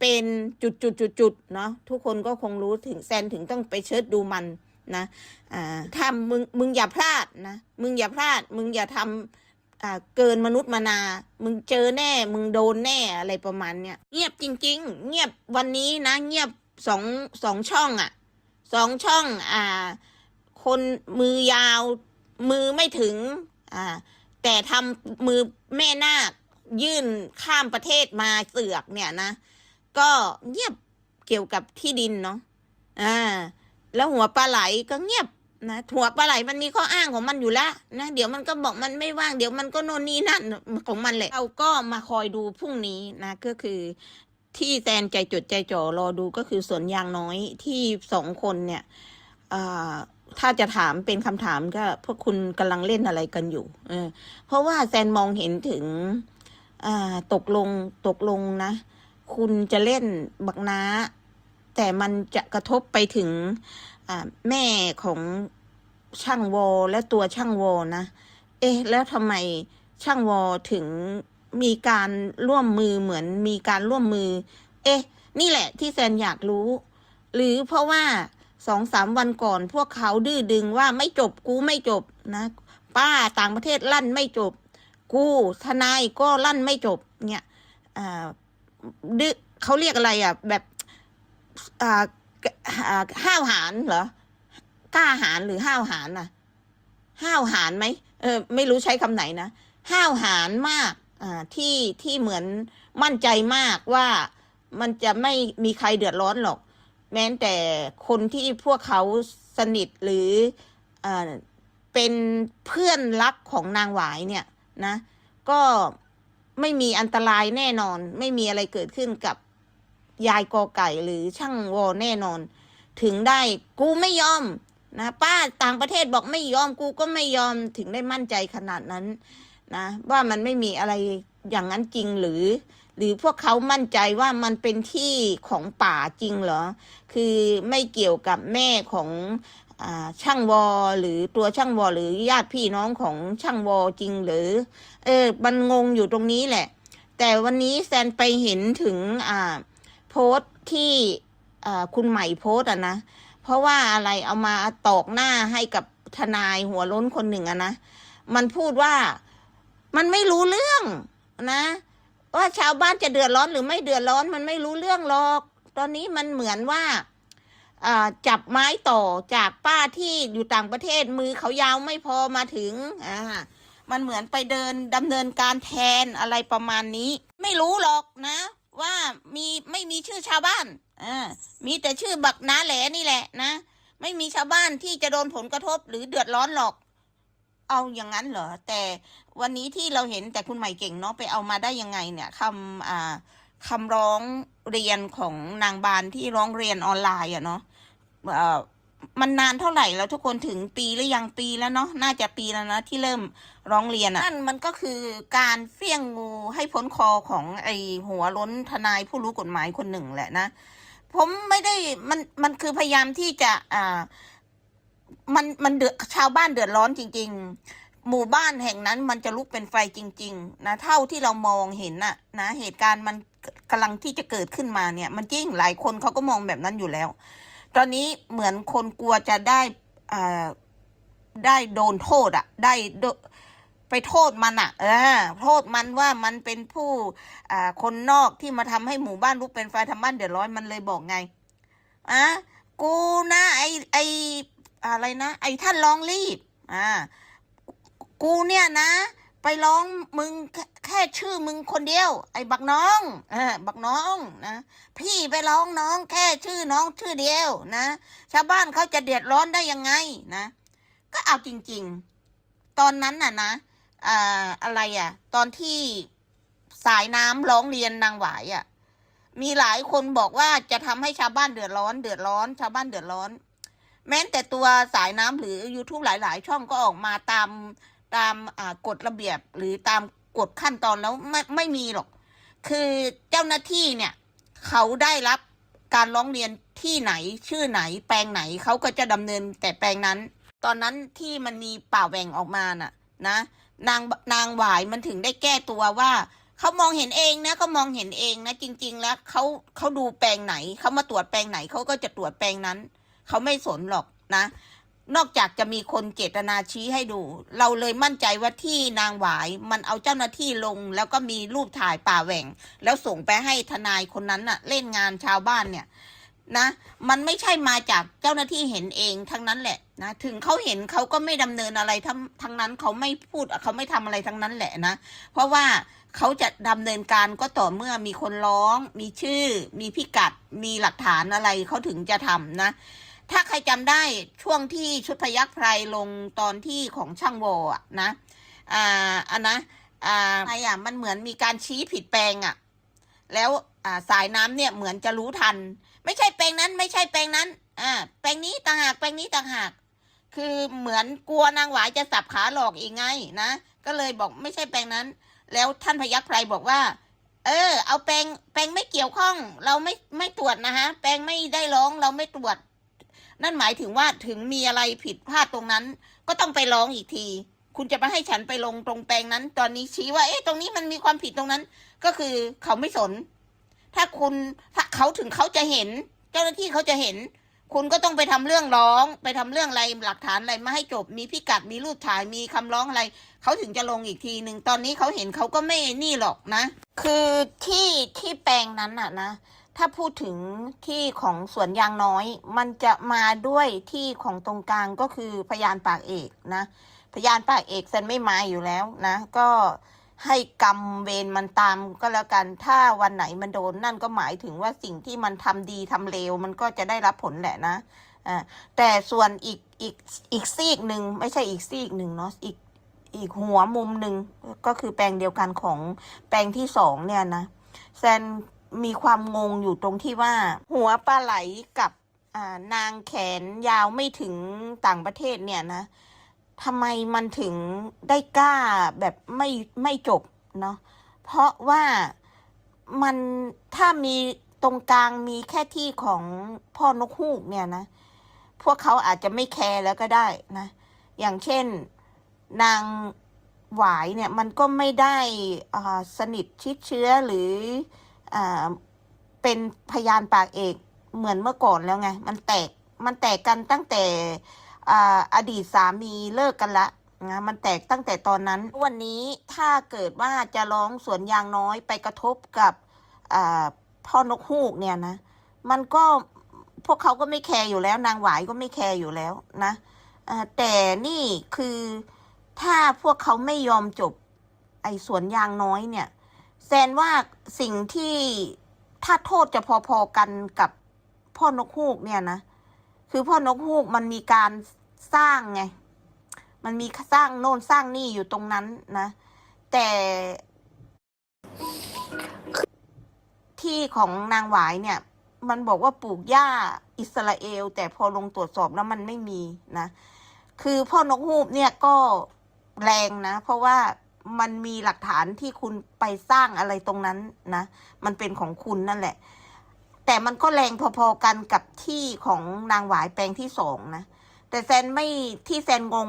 เป็นจุดจุดจุดจุดเนาะทุกคนก็คงรู้ถึงแซนถึงต้องไปเชิร์ชดูมันนะอ่าถ้ามึงมึงอย่าพลาดนะมึงอย่าพลาด มึงอย่าทำอ่าเกินมนุษย์มานา มึงเจอแน่ มึงโดนแน่อะไรประมาณเนี้ยเงียบจริง ๆ เงียบวันนี้นะ เงียบสองสองช่องอะ่ะสองช่องอ่า คนมือยาวมือไม่ถึงอ่าแต่ทำมือแม่นาค ยื่นข้ามประเทศมาเสือกเนี่ยนะ ก็เงียบเกี่ยวกับที่ดินเนาะอ่า แล้วหัวปลาไหลก็เงียบนะหัวปลาไหลมันมีข้ออ้างของมันอยู่แล้วนะเดี๋ยวมันก็บอกมันไม่ว่างเดี๋ยวมันก็โน่นนี่นั่นของมันแหละเราก็มาคอยดูพรุ่งนี้นะก็คือที่แซนใจจดใจจ่อรอดูก็คือสวนยางน้อยที่สองคนเนี่ยอ่าถ้าจะถามเป็นคำถามก็พวกคุณกำลังเล่นอะไรกันอยู่เออเพราะว่าแซนมองเห็นถึง ตกลงตกลงนะ คุณจะเล่นบักน้า แต่มันจะกระทบไปถึงแม่ของช่างวอและตัวช่างวอนะ เอ๊ะ แล้วทำไมช่างวอถึงมีการร่วมมือเหมือนมีการร่วมมือ เอ๊ะ นี่แหละที่แซนอยากรู้ หรือเพราะว่าสองสามวันก่อนพวกเขาดื้อดึงว่าไม่จบกูไม่จบนะ ป้าต่างประเทศลั่นไม่จบ กูทนายก็ลั่นไม่จบเนี่ยดื้อเขาเรียกอะไรอะ แบบอ่าห้าวหาญเหรอกล้าหาญหรือห้าวหาญน่ะ ห้าวหาญไหมเออไม่รู้ใช้คำไหนนะห้าวหาญมากอ่าที่ที่เหมือนมั่นใจมากว่ามันจะไม่มีใครเดือดร้อนหรอก แม้แต่คนที่พวกเขาสนิทหรืออ่าเป็นเพื่อนรักของนางหวายเนี่ย นะ ก็ไม่มีอันตรายแน่นอน ไม่มีอะไรเกิดขึ้นกับยายกอไก่หรือช่างวอแน่นอน ถึงได้กูไม่ยอมนะป้าต่างประเทศบอกไม่ยอมกูก็ไม่ยอมถึงได้มั่นใจขนาดนั้นนะว่ามันไม่มีอะไรอย่างนั้นจริงหรือ หรือพวกเขามั่นใจว่ามันเป็นที่ของป่าจริงเหรอ คือไม่เกี่ยวกับแม่ของ ช่างวอหรือตัวช่างวอหรือญาติพี่น้องของช่างวอจริงหรือ เออมันงงอยู่ตรงนี้แหละ แต่วันนี้แซนไปเห็นถึงอ่าโพสต์ที่อ่าคุณใหม่โพสต์อะนะเพราะว่าอะไรเอามาตอกหน้าให้กับทนายหัวล้นคนหนึ่งอะนะมันพูดว่ามันไม่รู้เรื่องนะ ว่าชาวบ้านจะเดือดร้อนหรือไม่เดือดร้อนมันไม่รู้เรื่องหรอก ตอนนี้มันเหมือนว่า จับไม้ต่อจากป้าที่อยู่ต่างประเทศมือเขายาวไม่พอมาถึงอ่ามันเหมือนไปเดินดำเนินการแทนอะไรประมาณนี้ ไม่รู้หรอกนะ ว่ามีไม่มีชื่อชาวบ้านอ่ามีแต่ชื่อบักนาแหลนี่แหละนะ ไม่มีชาวบ้านที่จะโดนผลกระทบหรือเดือดร้อนหรอก เอาอย่างนั้นเหรอแต่วันนี้ที่เราเห็นแต่คุณใหม่เก่งเนาะไปเอามาได้ยังไงเนี่ยคำอ่า คำร้องเรียนของนางบานที่ร้องเรียนออนไลน์อะเนาะมันนานเท่าไหร่แล้วทุกคนถึงปีหรือยังปีแล้วเนาะน่าจะปีแล้วนะที่เริ่มร้องเรียนอะนั่นมันก็คือการเฟี้ยงงูให้พ้นคอของไอหัวล้นทนายผู้รู้กฎหมายคนหนึ่งแหละนะผมไม่ได้มันมันคือพยายามที่จะอ่ามันมันเดือดชาวบ้านเดือดร้อนจริง ๆ หมู่บ้านแห่งนั้นมันจะลุกเป็นไฟจริง ๆ นะ เท่าที่เรามองเห็นน่ะนะเหตุการณ์มันกำลังที่จะเกิดขึ้นมาเนี่ย มันจริงหลายคนเขาก็มองแบบนั้นอยู่แล้ว ตอนนี้เหมือนคนกลัวจะได้อ่าได้โดนโทษอะ ได้ไปโทษมันอะ เออ โทษมันว่ามันเป็นผู้อ่าคนนอกที่มาทำให้หมู่บ้านลุกเป็นไฟทำบ้านเดือดร้อนมันเลยบอกไงอะกูนะไอไออะไรนะ ไอท่านร้องรีบอ่า กูเนี่ยนะ ไปร้องมึงแค่แค่ชื่อมึงคนเดียว ไอ้บักน้องเออบักน้องนะพี่ไปร้องน้องแค่ชื่อน้องชื่อเดียวนะชาวบ้านเขาจะเดือดร้อนได้ยังไงนะ ก็เอาจริง ๆ ตอนนั้นน่ะนะอ่าอะไรอะ ตอนที่สายน้ำร้องเรียนนางหวายอะ มีหลายคนบอกว่าจะทำให้ชาวบ้านเดือดร้อน เดือดร้อน ชาวบ้านเดือดร้อน แม้แต่ตัวสายน้ำหรือ YouTube หลาย ๆ ช่องก็ออกมาตาม ตามกฎระเบียบหรือตามกฎขั้นตอนแล้วไม่ไม่มีหรอก คือเจ้าหน้าที่เนี่ยเขาได้รับการร้องเรียนที่ไหนชื่อไหน แปลงไหนเขาก็จะดำเนินแต่แปลงนั้น ตอนนั้นที่มันมีป่าแหว่งออกมาน่ะนะนางนางหวายมันถึงได้แก้ตัวว่าเขามองเห็นเองนะเขามองเห็นเองนะจริง ๆ แล้วเขาเขาดูแปลงไหนเขามาตรวจแปลงไหนเขาก็จะตรวจแปลงนั้นเขาไม่สนหรอกนะ นอกจากจะมีคนเจตนาชี้ให้ดู เราเลยมั่นใจว่าที่นางหวายมันเอาเจ้าหน้าที่ลง แล้วก็มีรูปถ่ายป่าแหว่ง แล้วส่งไปให้ทนายคนนั้นน่ะ เล่นงานชาวบ้านเนี่ยนะมันไม่ใช่มาจากเจ้าหน้าที่เห็นเองทั้งนั้นแหละนะถึงเขาเห็นเขาก็ไม่ดำเนินอะไรทั้งทั้งนั้นเขาไม่พูดเขาไม่ทำอะไรทั้งนั้นแหละนะ เพราะว่าเขาจะดำเนินการก็ต่อเมื่อมีคนร้อง มีชื่อ มีพิกัด มีหลักฐานอะไรเขาถึงจะทำนะ ถ้าใครจำได้ช่วงที่ชุดพยักไพรลงตอนที่ของช่างโวอะนะอ่าอันนะอ่าไอ้อะมันเหมือนมีการชี้ผิดแปลงอะแล้วอ่าสายน้ำเนี่ยเหมือนจะรู้ทัน ไม่ใช่แปลงนั้น ไม่ใช่แปลงนั้นอ่าแปลงนี้ต่างหากแปลงนี้ต่างหากคือเหมือนกลัวนางหวายจะสับขาหลอกอีกไงนะ ก็เลยบอกไม่ใช่แปลงนั้น แล้วท่านพยัคฆ์ไพรบอกว่า เออ เอาแปลงแปลงไม่เกี่ยวข้อง เราไม่ไม่ตรวจนะฮะ แปลงไม่ได้ร้องเราไม่ตรวจ นั่นหมายถึงว่าถึงมีอะไรผิดพลาดตรงนั้น ก็ต้องไปร้องอีกที คุณจะมาให้ฉันไปลงตรงแปลงนั้น ตอนนี้ชี้ว่า เอ๊ะตรงนี้มันมีความผิดตรงนั้น ก็คือเขาไม่สน ถ้าคุณถ้าเขาถึงเขาจะเห็น เจ้าหน้าที่เขาจะเห็น คุณก็ต้องไปทำเรื่องร้อง ไปทำเรื่องอะไรหลักฐานอะไรมาให้จบ มีพิกัดมีรูปถ่ายมีคำร้องอะไร เขาถึงจะลงอีกทีหนึ่งตอนนี้เขาเห็นเขาก็ไม่นี่หรอกนะ คือที่ที่แปลงนั้นอะนะ ถ้าพูดถึงที่ของสวนยางน้อย มันจะมาด้วยที่ของตรงกลางก็คือพยานปากเอกนะ พยานปากเอกเซนไม่มาอยู่แล้วนะ ก็ให้กรรมเวรมันตามก็แล้วกัน ถ้าวันไหนมันโดนนั่นก็หมายถึงว่าสิ่งที่มันทำดีทำเลวมันก็จะได้รับผลแหละนะอ่าแต่ส่วนอีกอีกอีกซีกหนึ่งไม่ใช่อีกซีกหนึ่งเนาะอีกอีกหัวมุมหนึ่งก็คือแปลงเดียวกันของแปลงที่สองเนี่ยนะแซน มีความงงอยู่ตรงที่ว่า หัวปลาไหลกับนางแขนยาวไม่ถึงต่างประเทศเนี่ยนะทำไมมันถึงได้กล้าแบบไม่ไม่จบเนาะเพราะว่ามันถ้ามีตรงกลางมีแค่ที่ของพ่อนกฮูกเนี่ยนะ พวกเขาอาจจะไม่แคร์แล้วก็ได้นะ อย่างเช่นนางหวายเนี่ยมันก็ไม่ได้สนิทชิดเชื้อหรือ เป็นพยานปากเอกเหมือนเมื่อก่อนแล้วไง มันแตกมันแตกกันตั้งแต่ออดีตสามีเลิกกันละนะมันแตกตั้งแต่ตอนนั้น วันนี้ถ้าเกิดว่าจะร้องสวนยางน้อยไปกระทบกับพ่อนกฮูกเนี่ยนะ มันก็พวกเขาก็ไม่แคร์อยู่แล้ว นางหวายก็ไม่แคร์อยู่แล้วนะแต่นี่คือถ้าพวกเขาไม่ยอมจบไอ้สวนยางน้อยเนี่ย แซนว่าสิ่งที่ถ้าโทษจะพอๆกันกับพ่อนกฮูกเนี่ยนะ คือพ่อนกฮูกมันมีการสร้างไง มันมีสร้างโน่นสร้างนี่อยู่ตรงนั้นนะ แต่ที่ของนางหวายเนี่ย มันบอกว่าปลูกหญ้าอิสราเอล แต่พอลงตรวจสอบแล้วมันไม่มีนะ คือพ่อนกฮูกเนี่ยก็แรงนะ เพราะว่า มันมีหลักฐานที่คุณไปสร้างอะไรตรงนั้นนะ มันเป็นของคุณนั่นแหละ แต่มันก็แรงพอๆกันกับที่ของนางหวายแปลงที่สองนะ แต่แซนไม่ที่แซนงง